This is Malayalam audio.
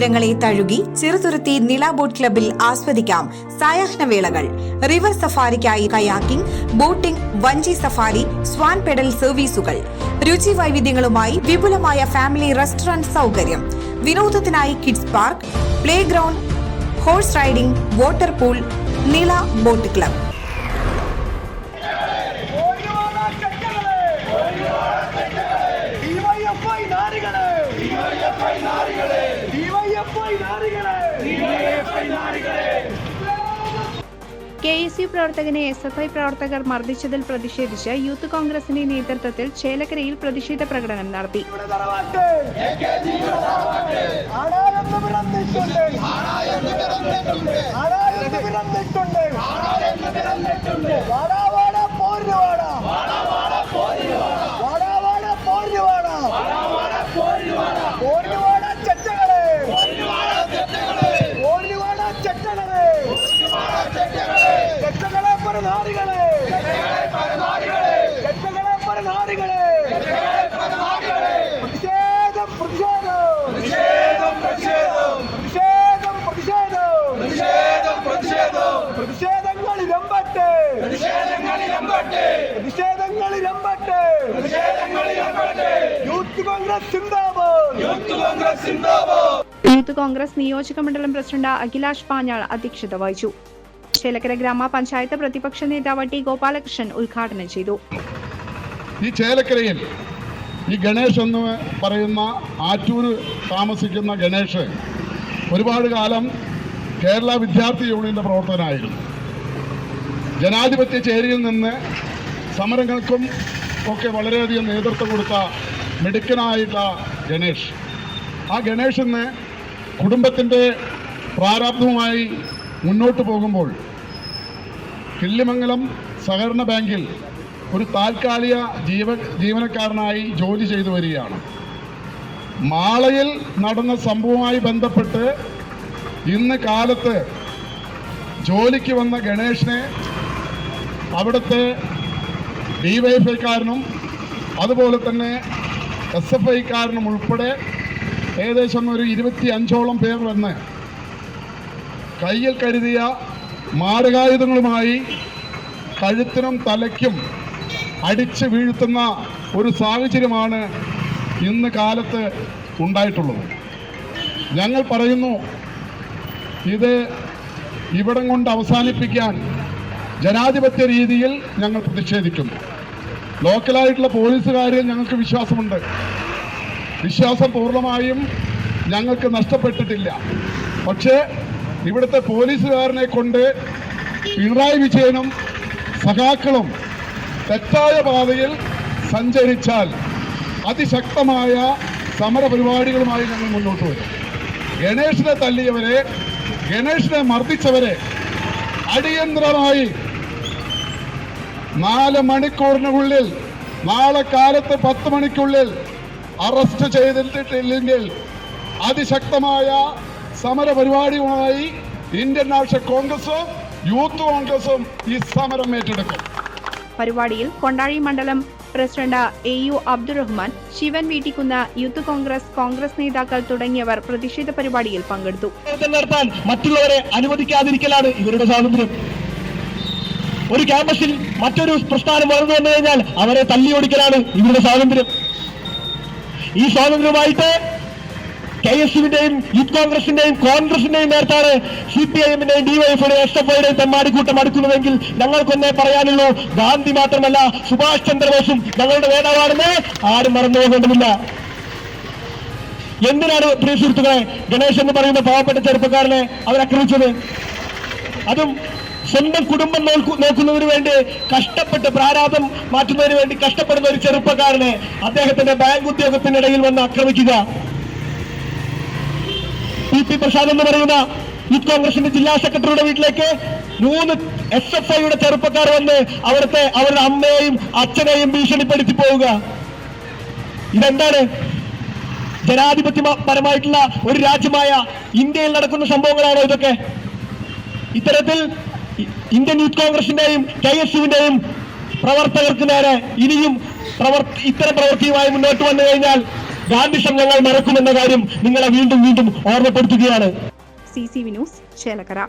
തീരങ്ങളെ തഴുകി ചെറുതുരുത്തി നില ബോട്ട് ക്ലബിൽ ആസ്വദിക്കാം സായാഹ്നവേളകൾ റിവർ സഫാരിക്കായി കയാക്കിംഗ് ബോട്ടിംഗ് വഞ്ചി സഫാരി സ്വാൻ പെഡൽ സർവീസുകൾ. രുചി വൈവിധ്യങ്ങളുമായി വിപുലമായ ഫാമിലി റെസ്റ്റോറന്റ് സൗകര്യം. വിനോദത്തിനായി kids park play ground horse riding water pool Nila boat club. K S U പ്രവർത്തകനെ S F I പ്രവർത്തകർ മർദ്ദിച്ചതിൽ പ്രതിഷേധിച്ച് യൂത്ത് കോൺഗ്രസിന്റെ നേതൃത്വത്തിൽ ചേലക്കരയിൽ പ്രതിഷേധ പ്രകടനം നടത്തി. ചെറ്റകളെ പരനാരികളെ ചെറ്റകളെ പരനാരികളെ പ്രതിഷേധം. പ്രതിഷേധം പ്രതിഷേധം. പ്രതിഷേധം പ്രതിഷേധങ്ങളിരമ്പട്ടെ പ്രതിഷേധങ്ങളിരമ്പട്ടെ യൂത്ത് കോൺഗ്രസ് സിന്ദാബാദ്. യൂത്ത് കോൺഗ്രസ് നിയോജക മണ്ഡലം പ്രസിഡന്റ് അഖിലാഷ് പാഞ്ഞാൾ അധ്യക്ഷത വഹിച്ചു. ചേലക്കര ഗ്രാമപഞ്ചായത്ത് പ്രതിപക്ഷ നേതാവ് ടി ഗോപാലകൃഷ്ണൻ ഉദ്ഘാടനം ചെയ്തു. ഈ ചേലക്കരയിൽ ഈ ഗണേഷ് എന്ന് പറയുന്ന ആറ്റൂര് താമസിക്കുന്ന ഗണേഷ് ഒരുപാട് കാലം കേരള വിദ്യാർത്ഥി യൂണിയന്റെ പ്രവർത്തനായിരുന്നു ജനാധിപത്യ ചേരിയിൽ നിന്ന് സമരങ്ങൾക്കും ഒക്കെ വളരെയധികം നേതൃത്വം കൊടുത്ത മിടുക്കനായിട്ടുള്ള ഗണേഷ് ആ ഗണേഷ് ഇന്ന് കുടുംബത്തിന്റെ പ്രാരാബ്ധവുമായി മുന്നോട്ട് പോകുമ്പോൾ കിള്ളിമംഗലം സഹകരണ ബാങ്കിൽ ഒരു താൽക്കാലിക ജീവ ജീവനക്കാരനായി ജോലി ചെയ്തു വരികയാണ്. മാളയിൽ നടന്ന സംഭവവുമായി ബന്ധപ്പെട്ട് ഇന്ന് കാലത്ത് ജോലിക്ക് വന്ന ഗണേഷിനെ അവിടുത്തെ ഡിവൈഎഫ്ഐക്കാരനും അതുപോലെ തന്നെ എസ് എഫ് ഐക്കാരനും ഉൾപ്പെടെ ഏകദേശം ഒരു ഇരുപത്തി അഞ്ചോളം പേർ വന്ന് കയ്യിൽ കരുതിയ മാരകായുധങ്ങളുമായി കഴുത്തിനും തലയ്ക്കും അടിച്ച് വീഴ്ത്തുന്ന ഒരു സാഹചര്യമാണ് ഇന്ന് കാലത്ത് ഉണ്ടായിട്ടുള്ളത്. ഞങ്ങൾ പറയുന്നു ഇത് ഇവിടം കൊണ്ട് അവസാനിപ്പിക്കാൻ ജനാധിപത്യ രീതിയിൽ ഞങ്ങൾ പ്രതിഷേധിക്കുന്നു. ലോക്കലായിട്ടുള്ള പോലീസുകാരിൽ ഞങ്ങൾക്ക് വിശ്വാസമുണ്ട്. വിശ്വാസം പൂർണമായും ഞങ്ങൾക്ക് നഷ്ടപ്പെട്ടിട്ടില്ല. പക്ഷേ ഇവിടുത്തെ പോലീസുകാരനെ കൊണ്ട് പിണറായി വിജയനും സഖാക്കളും തെറ്റായ പാതയിൽ സഞ്ചരിച്ചാൽ അതിശക്തമായ സമരപരിപാടികളുമായി ഞങ്ങൾ മുന്നോട്ട് വരും. ഗണേഷിനെ തല്ലിയവരെ ഗണേഷിനെ മർദ്ദിച്ചവരെ അടിയന്തരമായി നാല് മണിക്കൂറിനുള്ളിൽ നാളെ കാലത്ത് പത്ത് മണിക്കുള്ളിൽ അറസ്റ്റ് ചെയ്തിട്ടില്ലെങ്കിൽ അതിശക്തമായ സമരപരിപാടിയുമായി ഇന്ത്യൻ നാഷണൽ കോൺഗ്രസും യൂത്ത് കോൺഗ്രസും ഈ സമരം ഏറ്റെടുക്കും. പരിപാടിയിൽ കൊണ്ടാഴി മണ്ഡലം president A U Abdurahman Sivan Veettikkunnu youth Congress Congress നേതാക്കൾ തുടങ്ങിയവർ പ്രതിഷേധ പരിപാടിയിൽ പങ്കെടുത്തു. നടത്താൻ മറ്റുള്ളവരെ അനുവദിക്കാതിരിക്കലാണ് ഇവരുടെ സ്വാതന്ത്ര്യം. ഒരു ക്യാമ്പസിൽ മറ്റൊരു പ്രസ്ഥാനം വളർന്നു വന്നു കഴിഞ്ഞാൽ അവരെ തല്ലി ഓടിക്കലാണ് ഇവരുടെ സ്വാതന്ത്ര്യം. ഈ സ്വാതന്ത്ര്യമായിട്ട് കെ എസ് യുവിന്റെയും യൂത്ത് കോൺഗ്രസിന്റെയും കോൺഗ്രസിന്റെയും നേരത്താണ് സി പി ഐ എമ്മിന്റെയും ഡിവൈഎഫ്ഐയുടെയും എസ് എഫ് ഐയുടെയും തെമ്മാടിക്കൂട്ടം അടുക്കുന്നതെങ്കിൽ ഞങ്ങൾക്കൊന്നേ പറയാനുള്ളൂ ഗാന്ധി മാത്രമല്ല സുഭാഷ് ചന്ദ്രബോസും ഞങ്ങളുടെ നേതാവാണെന്ന് ആരും മറന്നു പോകേണ്ടതില്ല എന്തിനാണ് പ്രിയ സുഹൃത്തുക്കളെ ഗണേശ് എന്ന് പറയുന്ന പാവപ്പെട്ട ചെറുപ്പക്കാരനെ അവരാക്രമിച്ചത് അതും സ്വന്തം കുടുംബം നോക്കു നോക്കുന്നതിന് വേണ്ടി കഷ്ടപ്പെട്ട് പ്രാരാധം മാറ്റുന്നതിന് വേണ്ടി കഷ്ടപ്പെടുന്ന ഒരു ചെറുപ്പക്കാരനെ അദ്ദേഹത്തിന്റെ ബാങ്ക് ഉദ്യോഗത്തിനിടയിൽ വന്ന് ആക്രമിക്കുക. പി പ്രസാദ് എന്ന് പറയുന്ന യൂത്ത് കോൺഗ്രസിന്റെ ജില്ലാ സെക്രട്ടറിയുടെ വീട്ടിലേക്ക് മൂന്ന് എസ് എഫ് ഐയുടെ ചെറുപ്പക്കാർ വന്ന് അവിടുത്തെ അവരുടെ അമ്മയെയും അച്ഛനെയും ഭീഷണിപ്പെടുത്തി പോവുക. ഇതെന്താണ്? ജനാധിപത്യപരമായിട്ടുള്ള ഒരു രാജ്യമായ ഇന്ത്യയിൽ നടക്കുന്ന സംഭവങ്ങളാണോ ഇതൊക്കെ? ഇത്തരത്തിൽ ഇന്ത്യൻ യൂത്ത് കോൺഗ്രസിന്റെയും കെ എസ് യുവിന്റെയും പ്രവർത്തകർക്ക് നേരെ ഇനിയും പ്രവർ ഇത്തരം പ്രവൃത്തിയുമായി മുന്നോട്ട് വന്നു കഴിഞ്ഞാൽ ഗാന്ധിസം ഞങ്ങൾ മറക്കുമെന്ന കാര്യം നിങ്ങളെ വീണ്ടും വീണ്ടും ഓർമ്മപ്പെടുത്തുകയാണ്. C C V news Chelakkara.